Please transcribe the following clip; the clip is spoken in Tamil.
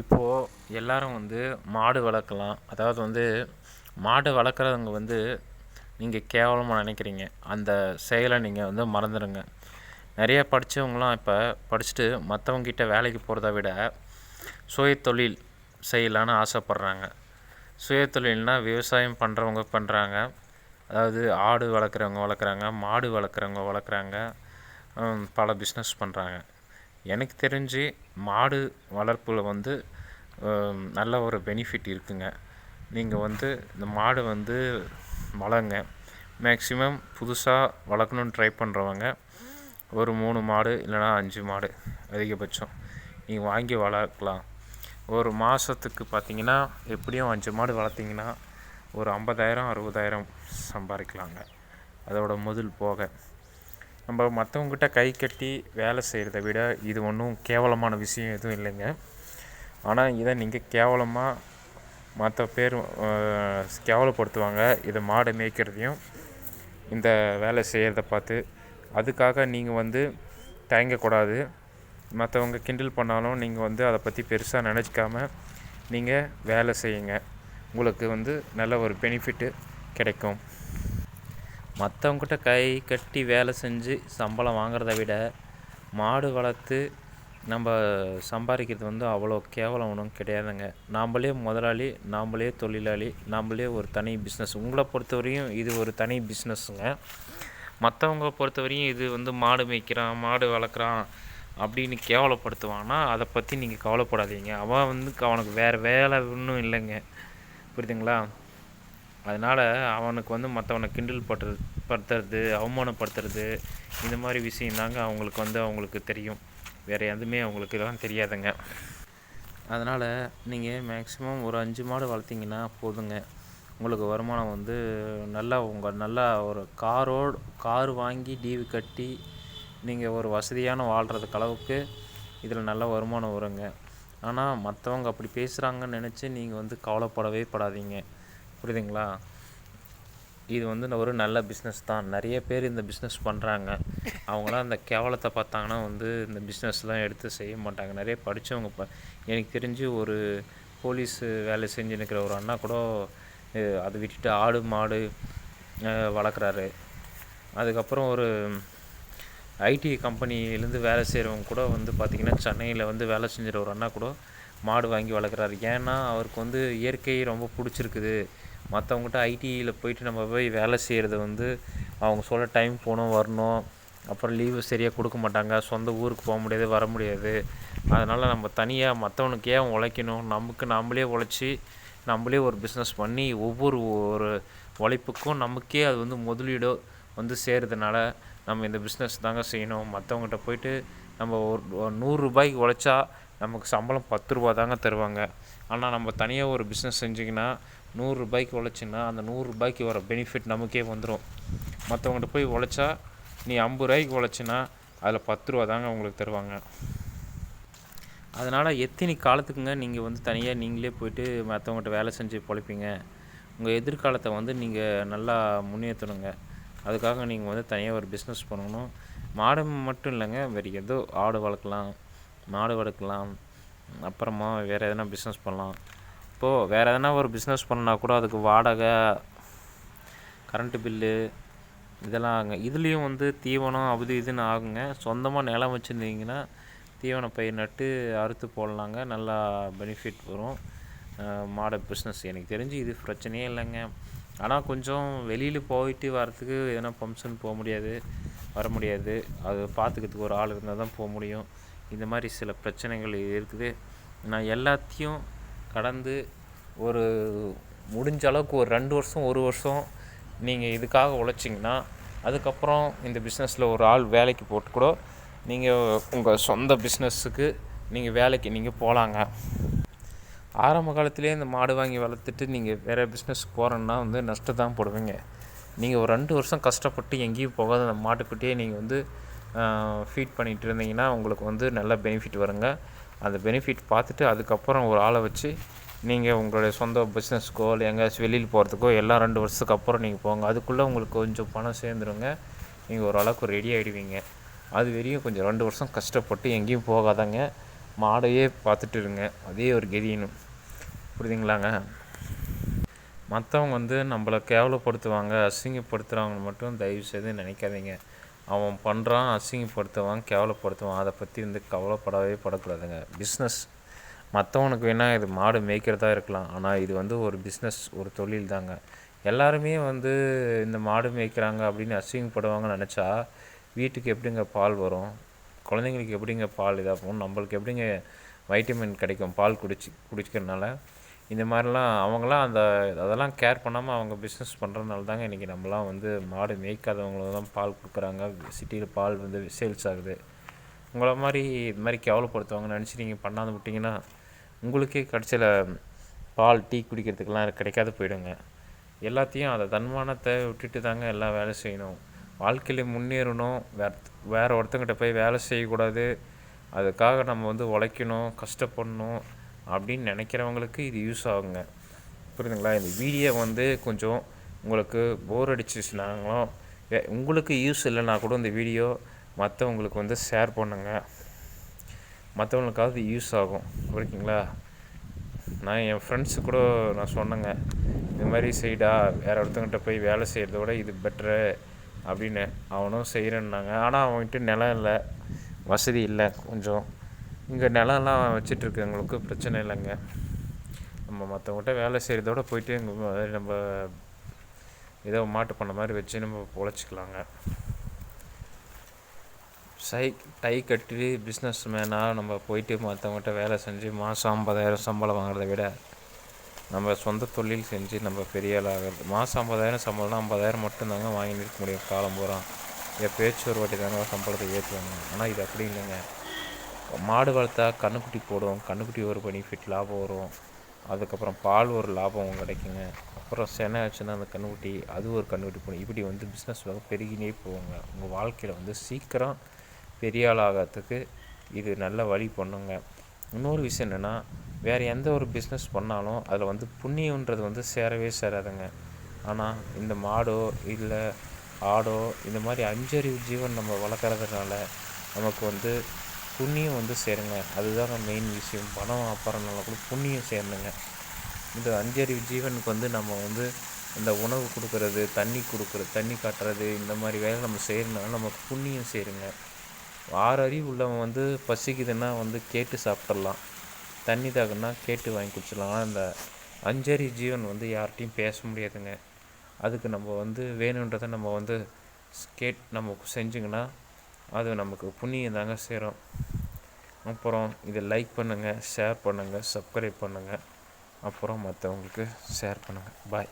இப்போது எல்லாரும் வந்து மாடு வளர்க்கலாம். அதாவது வந்து மாடு வளர்க்குறவங்க வந்து நீங்கள் கேவலமாக நினைக்கிறீங்க. அந்த செயலை நீங்கள் வந்து மறந்துடுங்க நிறைய படித்தவங்களாம் இப்போ படிச்சுட்டு மற்றவங்கிட்ட வேலைக்கு போகிறத விட சுயதொழில் செய்யலான்னு ஆசைப்பட்றாங்க. சுயதொழில்னால் விவசாயம் பண்ணுறவங்க பண்ணுறாங்க அதாவது ஆடு வளர்க்குறவங்க வளர்க்குறாங்க மாடு வளர்க்குறவங்க வளர்க்குறாங்க. பல பிஸ்னஸ் பண்ணுறாங்க எனக்கு தெரிஞ்சு மாடு வளர்ப்பில் வந்து நல்ல ஒரு பெனிஃபிட் இருக்குங்க. நீங்கள் வந்து இந்த மாடு வந்து வளங்க மேக்ஸிமம் புதுசாக வளர்க்கணுன்னு ட்ரை பண்ணுறவங்க ஒரு மூணு மாடு இல்லைன்னா அஞ்சு மாடு அதிகபட்சம் நீங்கள் வாங்கி வளர்க்கலாம். ஒரு மாதத்துக்கு பார்த்தீங்கன்னா எப்படியும் அஞ்சு மாடு வளர்த்திங்கன்னா ஒரு ஐம்பதாயிரம் அறுபதாயிரம் சம்பாதிக்கலாங்க. அதோட முதல் போக. நம்ம மற்றவங்ககிட்ட கை கட்டி வேலை செய்கிறத விட இது ஒன்றும் கேவலமான விஷயம் எதுவும் இல்லைங்க. ஆனால் இதை நீங்கள் கேவலமாக மற்ற பேர் கேவலப்படுத்துவாங்க. இதை மாடு மேய்க்கிறதையும் இந்த வேலை செய்கிறத பார்த்து. அதுக்காக நீங்கள் வந்து தயங்கக்கூடாது. மற்றவங்க கிண்டில் பண்ணாலும் நீங்கள் வந்து அதை பற்றி பெருசாக நினச்சிக்காம நீங்கள் வேலை செய்யுங்க. உங்களுக்கு வந்து நல்ல ஒரு பெனிஃபிட்டு கிடைக்கும். மற்றவங்கிட்ட கை கட்டி வேலை செஞ்சு சம்பளம் வாங்குறத விட மாடு வளர்த்து நம்ம சம்பாதிக்கிறது வந்து அவ்வளோ கேவலம் ஒன்றும் கிடையாதுங்க. நாம்ளே முதலாளி நாம்ளே தொழிலாளி நாம்ளே ஒரு தனி பிஸ்னஸ் உங்களை பொறுத்தவரையும் இது ஒரு தனி பிஸ்னஸ்ஸுங்க மற்றவங்க பொறுத்தவரையும் இது வந்து மாடு மேய்க்கிறான் மாடு வளர்க்குறான் அப்படின்னு கேவலப்படுத்துவான்னா அதை பற்றி நீங்கள் கவலைப்படாதீங்க. அவன் வந்து அவனுக்கு வேறு வேலை ஒன்றும் இல்லைங்க. புரியுதுங்களா? அதனால் அவனுக்கு வந்து மற்றவனை கிண்டல் படுறது படுத்துறது அவமானப்படுத்துறது இந்த மாதிரி விஷயந்தாங்க அவங்களுக்கு வந்து அவங்களுக்கு தெரியும். வேறு எதுவுமே அவங்களுக்கு இதெல்லாம் தெரியாதுங்க. அதனால் நீங்கள் மேக்ஸிமம் ஒரு அஞ்சு மாடு வளர்த்திங்கன்னா போதுங்க. உங்களுக்கு வருமானம் வந்து நல்லா உங்கள் நல்லா ஒரு காரோடு கார் வாங்கி டிவி கட்டி நீங்கள் ஒரு வசதியான வாழ்கிறதுக்கு அளவுக்கு இதில் நல்ல வருமானம் வருங்க. ஆனால் மற்றவங்க அப்படி பேசுகிறாங்கன்னு நினச்சி நீங்கள் வந்து கவலைப்படவே படாதீங்க. புரியுதுங்களா? இது வந்து ஒரு நல்ல பிஸ்னஸ் தான். நிறைய பேர் இந்த பிஸ்னஸ் பண்ணுறாங்க அவங்களாம் அந்த கேவலத்தை பார்த்தாங்கன்னா வந்து இந்த பிஸ்னஸ்லாம் எடுத்து செய்ய மாட்டாங்க. நிறைய படித்தவங்க ப எனக்கு தெரிஞ்சு ஒரு போலீஸ் வேலை செஞ்சு நிற்கிற ஒரு அண்ணா கூட அதை விட்டுட்டு ஆடு மாடு வளர்க்குறாரு. அதுக்கப்புறம் ஒரு ஐடி கம்பெனிலேருந்து வேலை செய்கிறவங்க கூட வந்து பார்த்திங்கன்னா சென்னையில் வந்து வேலை செஞ்சுற ஒரு அண்ணா கூட மாடு வாங்கி வளர்க்குறாரு. ஏன்னா அவருக்கு வந்து இயற்கை ரொம்ப பிடிச்சிருக்குது. மற்றவங்ககிட்ட ஐடியில் போயிட்டு நம்ம போய் வேலை செய்கிறது வந்து அவங்க சொல்ல டைம் போகணும் வரணும். அப்புறம் லீவு சரியாக கொடுக்க மாட்டாங்க. சொந்த ஊருக்கு போக முடியாது வர முடியாது. அதனால் நம்ம தனியாக மற்றவனுக்கு ஏன் உழைக்கணும்? நமக்கு நம்மளே உழைச்சி நம்மளே ஒரு பிஸ்னஸ் பண்ணி ஒவ்வொரு ஒரு உழைப்புக்கும் நமக்கே அது வந்து முதலீடோ வந்து சேருறதுனால நம்ம இந்த பிஸ்னஸ் தாங்க செய்யணும். மற்றவங்ககிட்ட போயிட்டு நம்ம ஒரு நூறுரூபாய்க்கு உழைச்சா நமக்கு சம்பளம் பத்து ரூபா தாங்க தருவாங்க. ஆனால் நம்ம தனியாக ஒரு பிஸ்னஸ் செஞ்சிங்கன்னா நூறுரூபாய்க்கு உழைச்சின்னா அந்த நூறுரூபாய்க்கு வர பெனிஃபிட் நமக்கே வந்துடும் மற்றவங்கள்ட்ட போய் உழைச்சா நீ ஐம்பது ரூபாய்க்கு உழைச்சின்னா அதில் பத்து ரூபா தாங்க உங்களுக்கு தருவாங்க. அதனால் எத்தனை காலத்துக்குங்க நீங்கள் வந்து தனியாக நீங்களே போயிட்டு மற்றவங்ககிட்ட வேலை செஞ்சு பொழைப்பீங்க. உங்கள் எதிர்காலத்தை வந்து நீங்கள் நல்லா முன்னேற்றணுங்க. அதுக்காக நீங்கள் வந்து தனியாக ஒரு பிஸ்னஸ் பண்ணணும். மாடு மட்டும் இல்லைங்க வேறு ஏதோ ஆடு வளர்க்கலாம் மாடு வளர்க்கலாம் அப்புறமா வேறு எதனா பிஸ்னஸ் பண்ணலாம். இப்போது வேறு எதனா ஒரு பிஸ்னஸ் பண்ணா கூட அதுக்கு வாடகை கரண்ட்டு பில்லு இதெல்லாம் ஆகுங்க. இதுலேயும் வந்து தீவனம் அது இதுன்னு ஆகுங்க. சொந்தமாக நிலம் வச்சுருந்தீங்கன்னா தீவன பயிர் நட்டு அறுத்து போடலாங்க. நல்லா பெனிஃபிட் வரும். அஹ் பிஸ்னஸ் எனக்கு தெரிஞ்சு இது பிரச்சனையே இல்லைங்க. ஆனால் கொஞ்சம் வெளியில் போயிட்டு வரத்துக்கு எதனா ஃபங்க்ஷன் போக முடியாது வர முடியாது. அது பார்த்துக்கிறதுக்கு ஒரு ஆள் இருந்தால் தான் போக முடியும். இந்த மாதிரி சில பிரச்சனைகள் இருக்குது. நான் எல்லாத்தையும் கடந்து ஒரு முடிஞ்ச அளவுக்கு ஒரு ரெண்டு வருஷம் ஒரு வருஷம் நீங்கள் இதுக்காக உழைச்சிங்கன்னா அதுக்கப்புறம் இந்த பிஸ்னஸில் ஒரு ஆள் வேலைக்கு போட்டு கூட நீங்கள் உங்கள் சொந்த பிஸ்னஸுக்கு நீங்கள் வேலைக்கு நீங்கள் போகலாங்க ஆரம்ப காலத்துலேயே இந்த மாடு வாங்கி வளர்த்துட்டு நீங்கள் வேறு பிஸ்னஸ் போகிறோன்னா வந்து நஷ்டம் தான் போடுவீங்க. நீங்கள் ஒரு ரெண்டு வருஷம் கஷ்டப்பட்டு எங்கேயும் போகாத அந்த மாட்டுக்கிட்டே நீங்கள் வந்து ஃபீட் பண்ணிகிட்டு இருந்தீங்கன்னா உங்களுக்கு வந்து நல்ல பெனிஃபிட் வருங்க. அந்த பெனிஃபிட் பார்த்துட்டு அதுக்கப்புறம் ஒரு ஆளை வச்சு நீங்கள் உங்களுடைய சொந்த பிஸ்னஸ்க்கோ இல்லை எங்கேயாச்சும் வெளியில் போகிறதுக்கோ எல்லாம் ரெண்டு வருஷத்துக்கு அப்புறம் நீங்கள் போங்க. அதுக்குள்ளே உங்களுக்கு கொஞ்சம் பணம் சேர்ந்துருங்க. நீங்கள் ஓரளவுக்கு ரெடி ஆகிடுவீங்க அது வரையும் கொஞ்சம் ரெண்டு வருஷம் கஷ்டப்பட்டு எங்கேயும் போகாதங்க. மாடையே பார்த்துட்டு இருங்க. அதே ஒரு கெதியணும் புரியுதுங்களாங்க? மற்றவங்க வந்து நம்மளை கேவலப்படுத்துவாங்க அசிங்கப்படுத்துகிறவங்க மட்டும் தயவு செய்து நினைக்காதீங்க. அவன் பண்ணுறான் அசிங்கப்படுத்துவான் கேவலப்படுத்துவான். அதை பற்றி வந்து கவலைப்படவே படக்கூடாதுங்க. பிஸ்னஸ் மற்றவனுக்கு வேணால் இது மாடு மேய்க்கிறதா இருக்கலாம். ஆனால் இது வந்து ஒரு பிஸ்னஸ் ஒரு தொழில் தாங்க. எல்லாருமே வந்து இந்த மாடு மேய்க்கிறாங்க அப்படின்னு அசிங்கப்படுவாங்கன்னு நினச்சா வீட்டுக்கு எப்படிங்க பால் வரும்? குழந்தைங்களுக்கு எப்படிங்க பால் இதாகும்? நம்மளுக்கு எப்படிங்க வைட்டமின் கிடைக்கும்? பால் குடிச்சு குடிக்கிறதுனால இந்த மாதிரிலாம் அவங்களாம் அந்த அதெல்லாம் கேர் பண்ணாமல் அவங்க பிஸ்னஸ் பண்ணுறதுனால தாங்க இன்றைக்கி நம்மலாம் வந்து மாடு மேய்க்காதவங்கள தான் பால் கொடுக்குறாங்க. சிட்டியில் பால் வந்து சேல்ஸ் ஆகுது. உங்களை மாதிரி இது மாதிரி கேவலப்படுத்துவாங்க நினச்சி நீங்கள் பண்ணாத விட்டிங்கன்னா உங்களுக்கே கடைசியில் பால் டீ குடிக்கிறதுக்கெலாம் கிடைக்காது போயிடுங்க. எல்லாத்தையும் அதை தன்மானத்தை விட்டுட்டு தாங்க எல்லாம் வேலை செய்யணும். வாழ்க்கையில் முன்னேறணும். வேற வேறு ஒருத்தங்கிட்ட போய் வேலை செய்யக்கூடாது. அதுக்காக நம்ம வந்து உழைக்கணும் கஷ்டப்படணும். அப்படின்னு நினைக்கிறவங்களுக்கு இது யூஸ் ஆகுங்க. புரியுதுங்களா? இந்த வீடியோ வந்து கொஞ்சம் உங்களுக்கு போர் அடிச்சிச்சுனாங்களும் உங்களுக்கு யூஸ் இல்லைனா கூட இந்த வீடியோ மற்றவங்களுக்கு வந்து ஷேர் பண்ணுங்கள் மற்றவங்களுக்காவது யூஸ் ஆகும். ஓகேங்களா நான் என் ஃப்ரெண்ட்ஸு கூட நான் சொன்னேங்க இது மாதிரி செய்டா வேறு ஒருத்தங்கிட்ட போய் வேலை செய்கிறத விட இது பெட்ரு அப்படின்னு. அவனும் செய்கிறேன்னாங்க ஆனால் அவன்கிட்ட நிலம் இல்லை வசதி இல்லை கொஞ்சம். இங்கே நிலம்லாம் வச்சிட்ருக்கவங்களுக்கு பிரச்சனை இல்லைங்க. நம்ம மற்றவங்கள்ட்ட வேலை செய்கிறதோட போயிட்டு இங்கே நம்ம ஏதோ மாட்டு பண்ண மாதிரி வச்சு நம்ம பொழைச்சிக்கலாங்க. சை டை கட்டி பிஸ்னஸ் மேனாக நம்ம போயிட்டு மற்றவங்கள்ட்ட வேலை செஞ்சு மாதம் ஐம்பதாயிரம் சம்பளம் வாங்குறத விட நம்ம சொந்த தொழில் செஞ்சு நம்ம பெரிய ஆள் ஆகிறது. மாதம் ஐம்பதாயிரம் சம்பளம்னா ஐம்பதாயிரம் மட்டும்தாங்க வாங்கி நிற்க முடியும். காலம் பூரா. பேச்சு ஒரு வாட்டி தாங்க சம்பளத்தை ஏற்றுவாங்க ஆனால் இது அப்படி இல்லைங்க. மாடு வளர்த்தா கன்றுக்குட்டி போடும் கன்றுக்குட்டி ஒரு பெனிஃபிட் லாபம் வரும். அதுக்கப்புறம் பால் ஒரு லாபம் கிடைக்குங்க. அப்புறம் செனை ஆச்சுன்னா அந்த கன்றுக்குட்டி அது ஒரு கன்றுக்குட்டி போடும். இப்படி வந்து பிஸ்னஸ் பெருகினே போவாங்க உங்கள் வாழ்க்கையில் வந்து சீக்கிரம் பெரிய ஆள் ஆகிறதுக்கு இது நல்ல வழி பண்ணுங்க. இன்னொரு விஷயம் என்னென்னா வேறு எந்த ஒரு பிஸ்னஸ் பண்ணாலும் அதில் வந்து புண்ணியன்றது வந்து சேரவே சேராதுங்க. ஆனால் இந்த மாடோ இல்லை ஆடோ இந்த மாதிரி அஞ்சறிவு ஜீவன் நம்ம வளர்க்குறதுனால நமக்கு வந்து புண்ணியம் வந்து சேருங்க. அதுதாங்க மெயின் விஷயம். பணம் அப்புறம்னால கூட புண்ணியம் சேரணுங்க. இந்த அஞ்சறிவு ஜீவனுக்கு வந்து நம்ம வந்து இந்த உணவு கொடுக்கறது தண்ணி கொடுக்குறது தண்ணி காட்டுறது இந்த மாதிரி வேலை நம்ம செய்கிறதுனால நமக்கு புண்ணியம் சேருங்க. ஆறு அறிவு உள்ளவன் வந்து பசிக்குதுன்னா வந்து கேட்டு சாப்பிட்றலாம் தண்ணி தாக்குன்னா கேட்டு வாங்கி குடிச்சிடலாம். ஆனால் இந்த அஞ்சறி ஜீவன் வந்து யார்கிட்டையும் பேச முடியாதுங்க. அதுக்கு நம்ம வந்து வேணுன்றதை நம்ம வந்து கேட் நம்ம செஞ்சிங்கன்னா அது நமக்கு புண்ணியம் தாங்க சேரும். அப்புறம் இதை லைக் பண்ணுங்கள் ஷேர் பண்ணுங்கள் சப்ஸ்கிரைப் பண்ணுங்கள் அப்புறம் மற்றவங்களுக்கு ஷேர் பண்ணுங்கள் பாய்